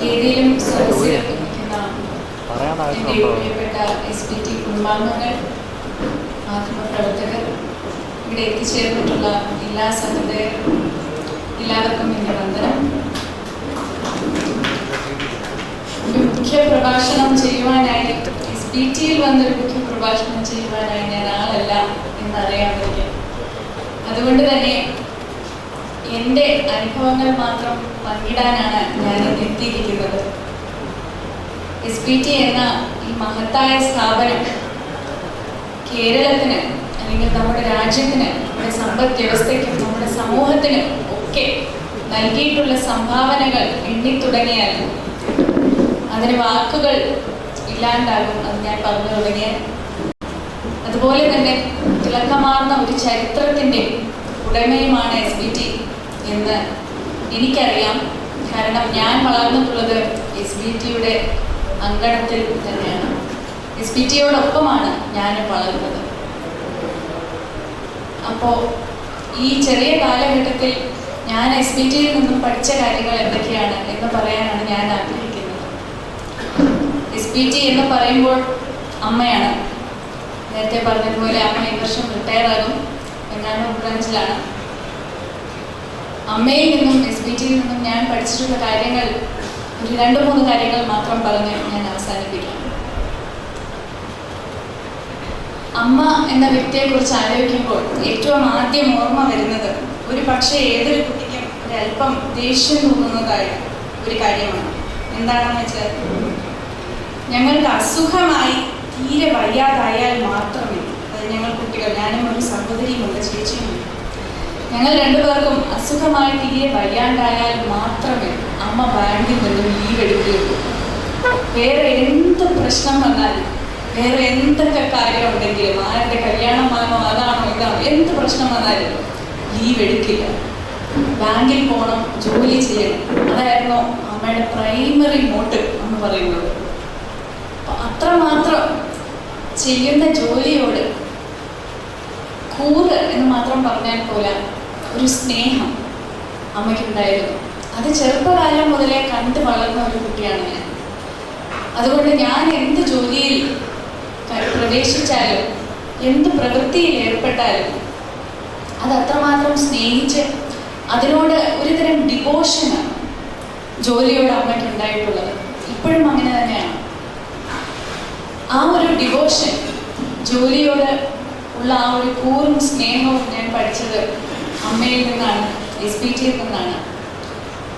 സദസ്സിലും ഇരിക്കുന്ന എന്റെ പ്രിയപ്പെട്ട എസ് പി ടി കുടുംബാംഗങ്ങൾ മാധ്യമപ്രവർത്തകർ ഇവിടെ എത്തിച്ചേർന്നിട്ടുള്ള എല്ലാ സഹൃദയരും എല്ലാവർക്കും എന്റെ വന്ദനം. മുഖ്യ പ്രഭാഷണം ചെയ്യുവാനായി എസ് പി ടിയിൽ വന്നൊരു മുഖ്യ പ്രഭാഷണം ചെയ്യുവാനായി ഞാൻ ആളല്ല എന്നറിയാൻ പറ്റും അതുകൊണ്ട് തന്നെ എന്റെ അനുഭവങ്ങൾ മാത്രം പങ്കിടാനാണ് ഞാൻ എത്തിയിരിക്കുന്നത്. എസ് പി ടി എന്ന ഈ മഹത്തായ സ്ഥാപനം കേരളത്തിന് അല്ലെങ്കിൽ നമ്മുടെ രാജ്യത്തിന് നമ്മുടെ സമ്പദ് വ്യവസ്ഥയ്ക്കും നമ്മുടെ സമൂഹത്തിനും ഒക്കെ നൽകിയിട്ടുള്ള സംഭാവനകൾ എണ്ണിത്തുടങ്ങിയാൽ അതിന് വാക്കുകൾ ഇല്ലാണ്ടാകും അത് ഞാൻ പറഞ്ഞു തുടങ്ങിയാൽ. അതുപോലെ തന്നെ തിളക്കമാർന്ന ഒരു ചരിത്രത്തിന്റെ ഉടമയുമാണ് എസ് ബി ടി എന്ന് എനിക്കറിയാം. കാരണം ഞാൻ വളർന്നിട്ടുള്ളത് എസ് ബി ടിയുടെ അങ്കണത്തിൽ തന്നെയാണ്. എസ് ബി ടിയോടൊപ്പമാണ് ഞാൻ വളർന്നത്. അപ്പോൾ ഈ ചെറിയ കാലഘട്ടത്തിൽ ഞാൻ എസ് ബി ടിയിൽ നിന്നും പഠിച്ച കാര്യങ്ങൾ എന്തൊക്കെയാണ് എന്ന് പറയാനാണ് ഞാൻ ആഗ്രഹിക്കുന്നത്. എസ് ബി ടി എന്ന് പറയുമ്പോൾ അമ്മയാണ്. നേരത്തെ പറഞ്ഞതുപോലെ അമ്മ ഈ വർഷം റിട്ടയർ ആകും. എന്നാണ് ബ്രാഞ്ചിലാണ് അമ്മയിൽ നിന്നും എസ് ബി ടിയിൽ നിന്നും ഞാൻ പഠിച്ചിട്ടുള്ള കാര്യങ്ങൾ ഒരു രണ്ട് മൂന്ന് കാര്യങ്ങൾ മാത്രം പറഞ്ഞ് ഞാൻ അവസാനിപ്പിക്കാം. അമ്മ എന്ന വ്യക്തിയെക്കുറിച്ച് ആലോചിക്കുമ്പോൾ ഏറ്റവും ആദ്യം ഓർമ്മ വരുന്നത് ഒരു പക്ഷേ ഏതൊരു കുട്ടിക്കും ഒരല്പം ദേഷ്യം തോന്നുന്നതായ ഒരു കാര്യമാണ്. എന്താണെന്ന് വെച്ചാൽ ഞങ്ങൾക്ക് അസുഖമായി തീരെ വയ്യാതായാൽ മാത്രമേ അത് ഞങ്ങൾ കുട്ടികൾ ഞാനും ഒരു സഹോദരിയുമുണ്ട് ചേച്ചിയുമുണ്ട് ഞങ്ങൾ രണ്ടുപേർക്കും അസുഖമായി തീരെ വയ്യാണ്ടായാൽ മാത്രമേ അമ്മ ബാങ്കിൽ നിന്നും ലീവ് എടുക്കുകയുള്ളൂ. വേറെ എന്ത് പ്രശ്നം വന്നാലും വേറെ എന്തൊക്കെ കാര്യം ഉണ്ടെങ്കിലും ആരുടെ കല്യാണമാണോ അതാണോ ഇതാണോ എന്ത് പ്രശ്നം വന്നാലും ലീവ് എടുക്കില്ല. ബാങ്കിൽ പോകണം ജോലി ചെയ്യണം. അതായിരുന്നു അമ്മയുടെ പ്രൈമറി മോട്ട് എന്ന് പറയുന്നത്. അത്രമാത്രം ചെയ്യുന്ന ജോലിയോട് കൂറ് എന്ന് മാത്രം പറഞ്ഞാൽ പോലെ ഒരു സ്നേഹം അമ്മയ്ക്കുണ്ടായിരുന്നു. അത് ചെറുപ്പകാലം മുതലേ കണ്ടു വളർന്ന ഒരു കുട്ടിയാണ് ഞാൻ. അതുകൊണ്ട് ഞാൻ എന്ത് ജോലിയിൽ പ്രവേശിച്ചാലും എന്ത് പ്രവൃത്തിയിൽ ഏർപ്പെട്ടാലും അത് അത്രമാത്രം സ്നേഹിച്ച് അതിനോട് ഒരുതരം ഡിവോഷനാണ് ജോലിയോട് അമ്മയ്ക്ക് ഉണ്ടായിട്ടുള്ളത് ഇപ്പോഴും അങ്ങനെ തന്നെയാണ്. ആ ഒരു ഡിവോഷൻ ജോലിയോട് ഉള്ള ആ ഒരു കൂറും സ്നേഹവും ഞാൻ പഠിച്ചത് അമ്മയിൽ നിന്നാണ് എസ് പി ടിയിൽ നിന്നാണ്.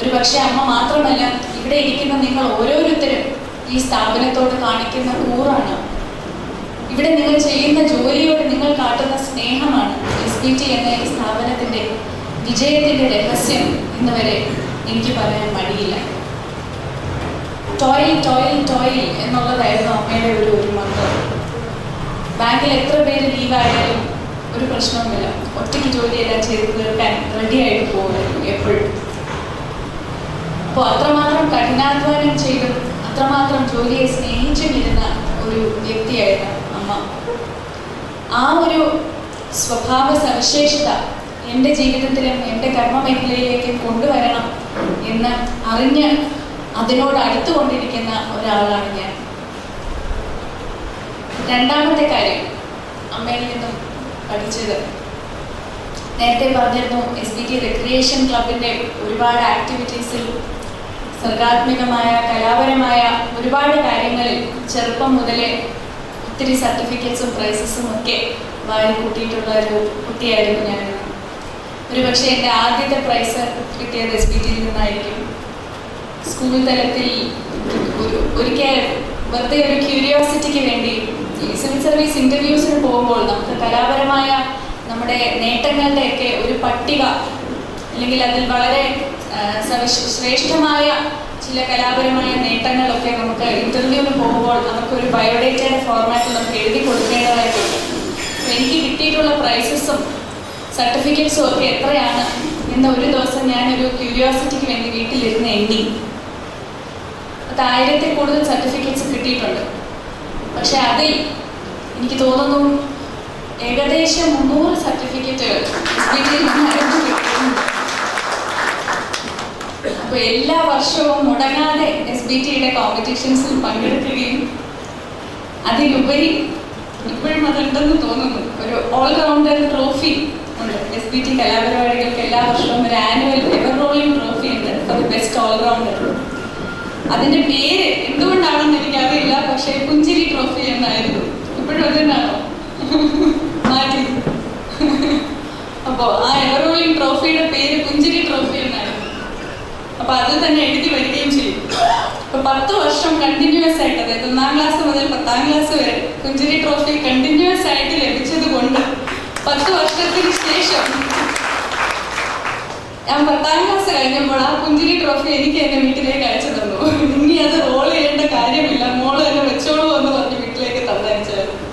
ഒരു പക്ഷേ അമ്മ മാത്രമല്ല ഇവിടെ ഇരിക്കുന്ന നിങ്ങൾ ഓരോരുത്തരും ഈ സ്ഥാപനത്തോട് കാണിക്കുന്ന കൂറാണ് ഇവിടെ നിങ്ങൾ ചെയ്യുന്ന ജോലിയോട് നിങ്ങൾ കാട്ടുന്ന സ്നേഹമാണ് എസ് പി ടി എന്ന ഈ സ്ഥാപനത്തിന്റെ വിജയത്തിന്റെ രഹസ്യം ഇന്ന് വരെ എനിക്ക് പറയാൻ മടിയില്ല. ടോയിൽ ടോയിൽ ടോയിൽ എന്നുള്ളതായിരുന്നു അമ്മയുടെ ഒരു ഒരു മന്ത്രം. ബാങ്കിൽ എത്ര പേര് ലീവായാലും ഒരു പ്രശ്നവുമില്ല. ഒറ്റയ്ക്ക് ജോലിയെല്ലാം ചെയ്ത് തീർക്കാൻ റെഡി ആയിട്ട് പോകുമായിരുന്നു എപ്പോഴും. അപ്പോൾ അത്രമാത്രം കഠിനാധ്വാനം ചെയ്തും അത്രമാത്രം ജോലിയെ സ്നേഹിച്ചുമിരുന്ന ഒരു വ്യക്തിയായിരുന്നു അമ്മ. ആ ഒരു സ്വഭാവ സവിശേഷത എന്റെ ജീവിതത്തിലും എന്റെ കർമ്മമേഖലയിലേക്കും കൊണ്ടുവരണം എന്ന് അറിഞ്ഞ് അതിനോട് അടുത്തുകൊണ്ടിരിക്കുന്ന ഒരാളാണ് ഞാൻ. രണ്ടാമത്തെ കാര്യം അമ്മയിൽ നിന്നും പഠിച്ചത്. നേരത്തെ പറഞ്ഞിരുന്നു എസ് ബി ടി റിക്രിയേഷൻ ക്ലബിന്റെ ഒരുപാട് ആക്ടിവിറ്റീസിൽ സർഗാത്മകമായ കലാപരമായ ഒരുപാട് കാര്യങ്ങളിൽ ചെറുപ്പം മുതലേ ഒത്തിരി സർട്ടിഫിക്കറ്റ്സും പ്രൈസസും ഒക്കെ വാരി കൂട്ടിയിട്ടുള്ള ഒരു കുട്ടിയായിരുന്നു ഞാൻ ഒരു പക്ഷേ എന്റെ ആദ്യത്തെ പ്രൈസ് കിട്ടിയത് എസ് ബി ടിയിൽ നിന്നായിരിക്കും. സ്കൂൾ തലത്തിൽ ഒരു ഒരിക്കൽ വെറുതെ ഒരു ക്യൂരിയോസിറ്റിക്ക് വേണ്ടി സിവിൽ സർവീസ് ഇന്റർവ്യൂസിന് പോകുമ്പോൾ നമുക്ക് കലാപരമായ നമ്മുടെ നേട്ടങ്ങളുടെയൊക്കെ ഒരു പട്ടിക അല്ലെങ്കിൽ അതിൽ വളരെ ശ്രേഷ്ഠമായ ചില കലാപരമായ നേട്ടങ്ങളൊക്കെ നമുക്ക് ഇന്റർവ്യൂവിന് പോകുമ്പോൾ നമുക്കൊരു ബയോഡേറ്റയുടെ ഫോർമാറ്റിൽ നമുക്ക് എഴുതി കൊടുക്കേണ്ടതായിട്ടുണ്ട്. എനിക്ക് കിട്ടിയിട്ടുള്ള പ്രൈസസും സർട്ടിഫിക്കറ്റ്സും ഒക്കെ എത്രയാണ് എന്ന് ഒരു ദിവസം ഞാനൊരു ക്യൂരിയോസിറ്റിക്ക് വേണ്ടി വീട്ടിലിരുന്ന് എണ്ണി. അത് ആയിരത്തിൽ കൂടുതൽ സർട്ടിഫിക്കറ്റ്സ് കിട്ടിയിട്ടുണ്ട്. പക്ഷെ അതിൽ എനിക്ക് തോന്നുന്നു ഏകദേശം മുന്നൂറ് സർട്ടിഫിക്കറ്റുകൾ അപ്പൊ എല്ലാ വർഷവും മുടങ്ങാതെ എസ് ബി ടിയുടെ കോമ്പറ്റീഷൻസിൽ പങ്കെടുക്കുകയും അതിലുപരി ഇപ്പോഴും അതുണ്ടെന്ന് തോന്നുന്നു. ഒരു ഓൾറൗണ്ടർ ട്രോഫി ഉണ്ട്. എസ് ബി ടി കലാപരിപാടികൾക്ക് എല്ലാ വർഷവും ഒരു ആനുവൽ എവർ റോളിംഗ് ട്രോഫി ഉണ്ട്. ഫോർ ബെസ്റ്റ് ഓൾറൗണ്ടർ അതിന്റെ പേര് എന്തുകൊണ്ടാണെന്ന് എനിക്കറിയില്ല. പക്ഷേ പുഞ്ചിരി ട്രോഫി എന്നായിരുന്നു. ഇപ്പോഴും അതുതന്നെയാണോ മാറ്റി. അപ്പോ ആ എവറോളിംഗ് ട്രോഫിയുടെ പേര് പുഞ്ചിരി ട്രോഫി എന്നായിരുന്നു. അപ്പൊ അത് തന്നെ എഴുതി വരികയും ചെയ്യും അപ്പൊ പത്ത് വർഷം കണ്ടിന്യൂസ് ആയിട്ട് അതായത് ഒന്നാം ക്ലാസ് മുതൽ പത്താം ക്ലാസ് വരെ പുഞ്ചിരി ട്രോഫി കണ്ടിന്യൂസ് ആയിട്ട് ലഭിച്ചത് കൊണ്ട് പത്ത് വർഷത്തിന് ശേഷം ഞാൻ പത്താം ക്ലാസ് കഴിഞ്ഞപ്പോൾ ആ പുഞ്ചിരി ട്രോഫി എനിക്ക് എന്റെ വീട്ടിലേക്ക് അയച്ചു തന്നു. ഇനി അത് റോൾ ചെയ്യേണ്ട കാര്യമില്ല മോൾ എന്നെ വെച്ചോളൂ എന്ന് പറഞ്ഞ് വീട്ടിലേക്ക് തന്നയച്ചായിരുന്നു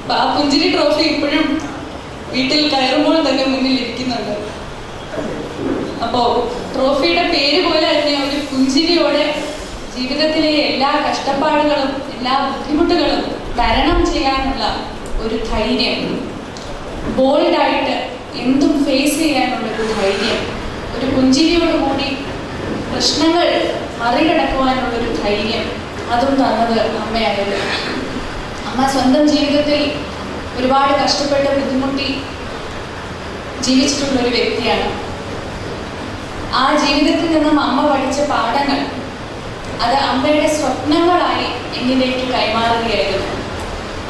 അപ്പൊ ആ പുഞ്ചിരി ട്രോഫി ഇപ്പോഴും വീട്ടിൽ കയറുമ്പോൾ തന്നെ മുന്നിൽ ഇരിക്കുന്നുണ്ട്. അപ്പോ ട്രോഫിയുടെ പേര് പോലെ തന്നെ ഒരു പുഞ്ചിരിയോടെ ജീവിതത്തിലെ എല്ലാ കഷ്ടപ്പാടുകളും എല്ലാ ബുദ്ധിമുട്ടുകളും തരണം ചെയ്യാനുള്ള ഒരു ധൈര്യം. ബോൾഡായിട്ട് എന്തും ഫേസ് ചെയ്യാനുള്ള ഒരു ധൈര്യം. ഒരു പുഞ്ചിരിയോടുകൂടി പ്രശ്നങ്ങൾ മറികടക്കുവാനുള്ള ഒരു ധൈര്യം അതും തന്നത് അമ്മയായിരുന്നു. അമ്മ സ്വന്തം ജീവിതത്തിൽ ഒരുപാട് കഷ്ടപ്പെട്ട് ബുദ്ധിമുട്ടി ജീവിച്ചിട്ടുള്ള ഒരു വ്യക്തിയാണ്. ആ ജീവിതത്തിൽ നിന്നും അമ്മ പഠിച്ച പാഠങ്ങൾ അത് അമ്മയുടെ സ്വപ്നങ്ങളായി എന്നിലേക്ക് കൈമാറുകയായിരുന്നു.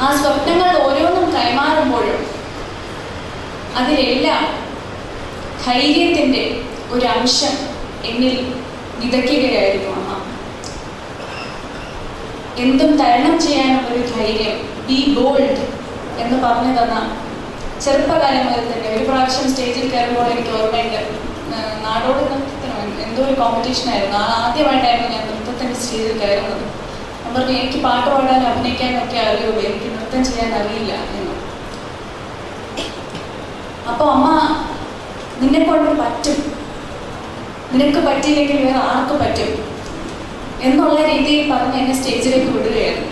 ആ സ്വപ്നങ്ങൾ ഓരോന്നും കൈമാറുമ്പോഴും അതിലെല്ലാം ധൈര്യത്തിന്റെ ഒരു അംശം എന്നിൽ വിതയ്ക്കുകയായിരുന്നു എന്തും തരണം ചെയ്യാനുള്ള ഒരു ധൈര്യം ബി ബോൾഡ് എന്ന് പറഞ്ഞു തന്ന ചെറുപ്പകാലം മുതൽ തന്നെ. ഒരു പ്രാവശ്യം സ്റ്റേജിൽ കയറുമ്പോൾ എനിക്ക് ഓർമ്മയുണ്ട്. നാടോട് നാടോടി നൃത്തത്തിനോ എന്തോ ഒരു കോമ്പറ്റീഷൻ ആയിരുന്നു. ആ ആദ്യമായിട്ടായിരുന്നു ഞാൻ നൃത്തത്തിന്റെ സ്റ്റേജിൽ കയറുന്നത്. ഞാൻ പറഞ്ഞു എനിക്ക് പാട്ട് പാടാനും അഭിനയിക്കാനും ഒക്കെ അറിയുള്ളൂ എനിക്ക് നൃത്തം ചെയ്യാൻ അറിയില്ല എന്ന്. അപ്പോൾ അമ്മ നിന്നെ കൊണ്ട് പറ്റും. നിനക്ക് പറ്റിയില്ലെങ്കിൽ വേറെ ആർക്ക് പറ്റും. എന്നുള്ള രീതിയിൽ പറഞ്ഞ് എന്നെ സ്റ്റേജിലേക്ക് വിടുകയായിരുന്നു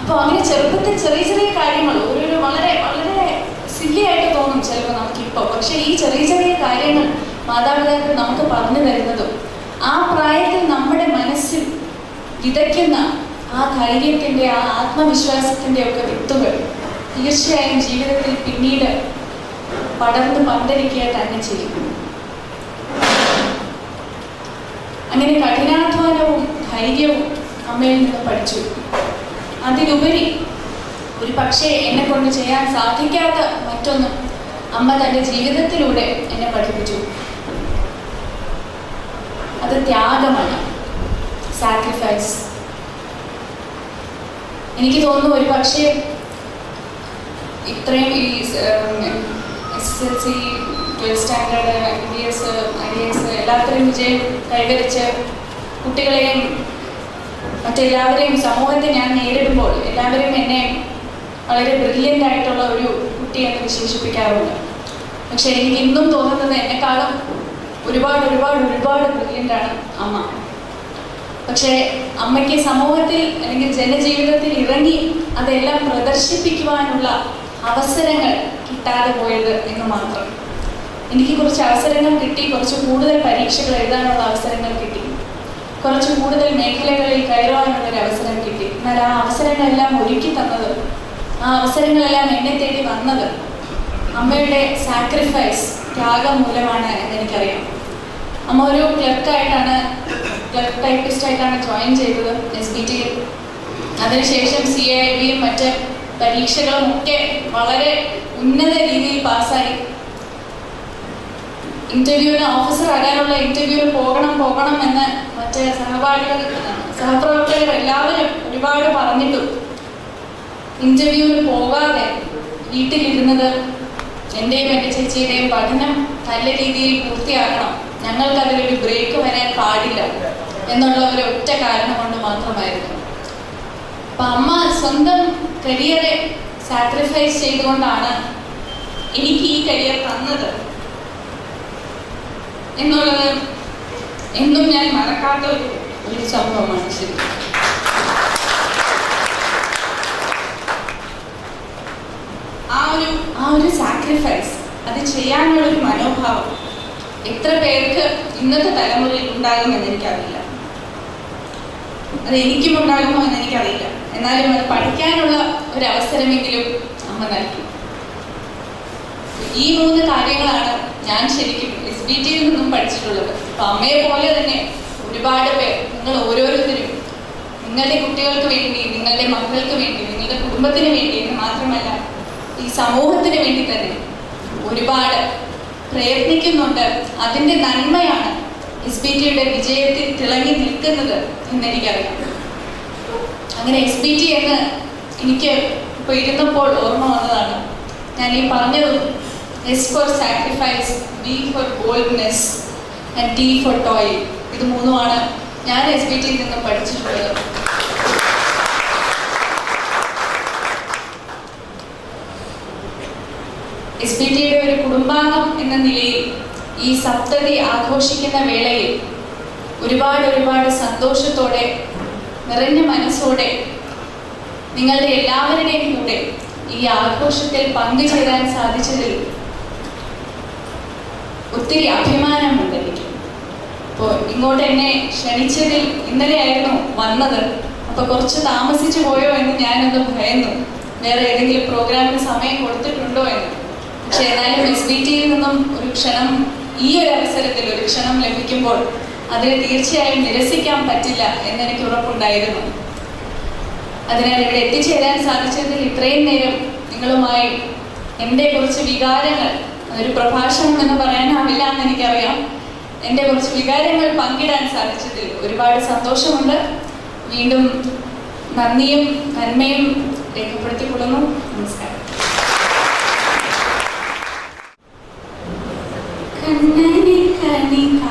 അപ്പോൾ അങ്ങനെ ചെറുപ്പത്തിൽ ചെറിയ ചെറിയ കാര്യങ്ങൾ ഓരോരോ വളരെ വളരെ സില്ലി ആയിട്ട് തോന്നും ചിലപ്പോൾ നമുക്കിപ്പോൾ. പക്ഷേ ഈ ചെറിയ ചെറിയ കാര്യങ്ങൾ മാതാപിതാക്കൾ നമുക്ക് പറഞ്ഞു തരുന്നതും ആ പ്രായത്തിൽ നമ്മുടെ മനസ്സിൽ വിതയ്ക്കുന്ന ആ ധൈര്യത്തിന്റെ ആ ആത്മവിശ്വാസത്തിന്റെ ഒക്കെ വിത്തുകൾ തീർച്ചയായും ജീവിതത്തിൽ പിന്നീട് പടർന്ന് പന്തലിക്കുക തന്നെ ചെയ്യും. അങ്ങനെ കഠിനാധ്വാനവും ധൈര്യവും അമ്മയിൽ നിന്ന് പഠിച്ചു. അതിലുപരി ഒരു പക്ഷേ എന്നെ കൊണ്ട് ചെയ്യാൻ സാധിക്കാത്ത മറ്റൊന്നും അമ്മ തന്റെ ജീവിതത്തിലൂടെ എന്നെ പഠിപ്പിച്ചു. അത് ത്യാഗമാണ്. സാക്രിഫൈസ് എനിക്ക് തോന്നുന്നു ഒരു പക്ഷേ ഇത്രയും ഈ S L C twelfth standard M B S I S എല്ലാത്തിലും വിജയം കൈവരിച്ച് കുട്ടികളെയും മറ്റെല്ലാവരെയും സമൂഹത്തെ ഞാൻ നേരിടുമ്പോൾ എല്ലാവരും എന്നെ വളരെ ബ്രില്യന്റ് ആയിട്ടുള്ള ഒരു കുട്ടി എന്ന് വിശേഷിപ്പിക്കാറുണ്ട്. പക്ഷെ എനിക്ക് ഇന്നും തോന്നുന്നത് എന്നെക്കാളും ഒരുപാട് ഒരുപാട് ഒരുപാട് ബ്രില്യന്റ് ആണ് അമ്മ. പക്ഷേ അമ്മയ്ക്ക് സമൂഹത്തിൽ അല്ലെങ്കിൽ ജനജീവിതത്തിൽ ഇറങ്ങി അതെല്ലാം പ്രദർശിപ്പിക്കുവാനുള്ള അവസരങ്ങൾ കിട്ടാതെ പോയത് എന്ന് മാത്രം. എനിക്ക് കുറച്ച് അവസരങ്ങൾ കിട്ടി കുറച്ച് കൂടുതൽ പരീക്ഷകൾ എഴുതാനുള്ള അവസരങ്ങൾ കിട്ടി. കുറച്ച് കൂടുതൽ മേഖലകളിൽ കയറുവാനുള്ള ഒരു അവസരം കിട്ടി. എന്നാൽ ആ അവസരങ്ങളെല്ലാം ഒരുക്കി തന്നത് ആ അവസരങ്ങളെല്ലാം എന്നെ തേടി വന്നത് അമ്മയുടെ സാക്രിഫൈസ് ത്യാഗം മൂലമാണ് എന്നെനിക്കറിയാം. അമ്മ ഒരു ക്ലർക്കായിട്ടാണ് ക്ലർക്ക് ടൈപ്പിസ്റ്റ് ആയിട്ടാണ് ജോയിൻ ചെയ്തത് എസ് ബി ടിയിൽ അതിനുശേഷം സി ഐ ബിയും മറ്റ് പരീക്ഷകളും ഒക്കെ വളരെ ഉന്നത രീതിയിൽ പാസ്സായി. ഇന്റർവ്യൂവിന് ഓഫീസർ ആകാനുള്ള ഇന്റർവ്യൂവിന് പോകണം പോകണം എന്ന് മറ്റേ സഹപാഠികൾ സഹപ്രവർത്തകർ എല്ലാവരും ഒരുപാട് പറഞ്ഞിട്ടും. ഇന്റർവ്യൂവിന് പോകാതെ വീട്ടിലിരുന്നത് എന്റെയും എന്റെ ചേച്ചിയുടെയും പഠനം നല്ല രീതിയിൽ പൂർത്തിയാക്കണം. ഞങ്ങൾക്ക് അതിലൊരു ബ്രേക്ക് വരാൻ പാടില്ല എന്നുള്ള ഒരു ഒറ്റ കാരണം കൊണ്ട് മാത്രമായിരുന്നു. അപ്പൊ അമ്മ സ്വന്തം കരിയറെ സാക്രിഫൈസ് ചെയ്തുകൊണ്ടാണ് എനിക്ക് ഈ കരിയർ തന്നത്. എന്നുള്ളത് എന്നും ഞാൻ മറക്കാത്ത ഒരു ഒരു സംഭവമാണ് ശരി. ആ ഒരു ആ ഒരു സാക്രിഫൈസ് അത് ചെയ്യാനുള്ള ഒരു മനോഭാവം എത്ര പേർക്ക് ഇന്നത്തെ തലമുറയിൽ ഉണ്ടാകുമെന്ന് എനിക്കറിയില്ല. അത് എനിക്കും ഉണ്ടാകുമോ എന്ന് എനിക്കറിയില്ല. എന്നാലും അത് പഠിക്കാനുള്ള ഒരു അവസരമെങ്കിലും അമ്മ നൽകി. ഈ മൂന്ന് കാര്യങ്ങളാണ് ഞാൻ ശരിക്കും എസ് ബി ടിയിൽ നിന്നും പഠിച്ചിട്ടുള്ളത്. അപ്പൊ അമ്മയെ പോലെ തന്നെ ഒരുപാട് പേർ നിങ്ങൾ ഓരോരുത്തരും നിങ്ങളുടെ കുട്ടികൾക്ക് വേണ്ടി നിങ്ങളുടെ മക്കൾക്ക് വേണ്ടി നിങ്ങളുടെ കുടുംബത്തിന് വേണ്ടി എന്ന് മാത്രമല്ല ഈ സമൂഹത്തിന് വേണ്ടി തന്നെ ഒരുപാട് പ്രയത്നിക്കുന്നുണ്ട്. അതിന്റെ നന്മയാണ് എസ് ബി ടിയുടെ വിജയത്തിൽ തിളങ്ങി നിൽക്കുന്നത് എന്ന് എനിക്കറിയാം അങ്ങനെ എസ് ബി ടി എന്ന് എനിക്ക് ഇപ്പൊ ഇരുന്നപ്പോൾ ഓർമ്മ വന്നതാണ്. ഞാൻ ഈ പറഞ്ഞതും S for sacrifice B for boldness and T for toy ഇത് മൂന്നുമാണ്. ഞാൻ എസ് ബി ടിയിൽ നിന്ന് പഠിച്ചിട്ടുള്ളത്. എസ് ബി ടിയുടെ ഒരു കുടുംബാംഗം എന്ന നിലയിൽ ഈ സപ്തതി ആഘോഷിക്കുന്ന വേളയിൽ ഒരുപാട് ഒരുപാട് സന്തോഷത്തോടെ നിറഞ്ഞ മനസ്സോടെ നിങ്ങളുടെ എല്ലാവരുടെയും കൂടെ ഈ ആഘോഷത്തിൽ പങ്കുചേരാൻ സാധിച്ചതിൽ ഒത്തിരി അഭിമാനമുണ്ട് എനിക്ക് അപ്പോൾ ഇങ്ങോട്ട് എന്നെ ക്ഷണിച്ചതിൽ ഇന്നലെയായിരുന്നു വന്നത്. അപ്പൊ കുറച്ച് താമസിച്ചു പോയോ എന്ന് ഞാനൊന്ന് ഭയന്നു. വേറെ ഏതെങ്കിലും പ്രോഗ്രാമിന് സമയം കൊടുത്തിട്ടുണ്ടോ എന്ന്. പക്ഷെ ഏതായാലും എസ് ബി ടിയിൽ നിന്നും ഒരു ക്ഷണം ഈ ഒരു അവസരത്തിൽ ഒരു ക്ഷണം ലഭിക്കുമ്പോൾ അതിനെ തീർച്ചയായും നിരസിക്കാൻ പറ്റില്ല എന്നെനിക്ക് ഉറപ്പുണ്ടായിരുന്നു. അതിനാൽ ഇവിടെ എത്തിച്ചേരാൻ സാധിച്ചതിൽ ഇത്രയും നേരം നിങ്ങളുമായി എന്റെ കുറച്ച് വികാരങ്ങൾ അതൊരു പ്രഭാഷണം എന്ന് പറയാനാവില്ല എന്ന് എനിക്കറിയാം. എന്റെ കുറച്ച് വികാരങ്ങൾ പങ്കിടാൻ സാധിച്ചതിൽ ഒരുപാട് സന്തോഷമുണ്ട്. വീണ്ടും നന്ദിയും നന്മയും രേഖപ്പെടുത്തിക്കൊള്ളുന്നു. നമസ്കാരം. കണ്ണനെ കണി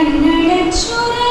하나님을 추는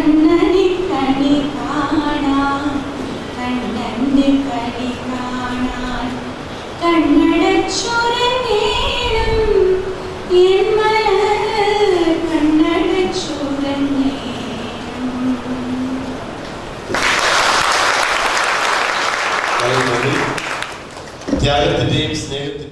കണ്ണനെ കണി കാണാൻ കണ്ണന്റെ കണി കാണാൻ. കണ്ണടച്ചുരങ്ങേണം എൻ മലകൾ ത്യാഗത്തിന്റെയും സ്നേഹത്തിന്റെയും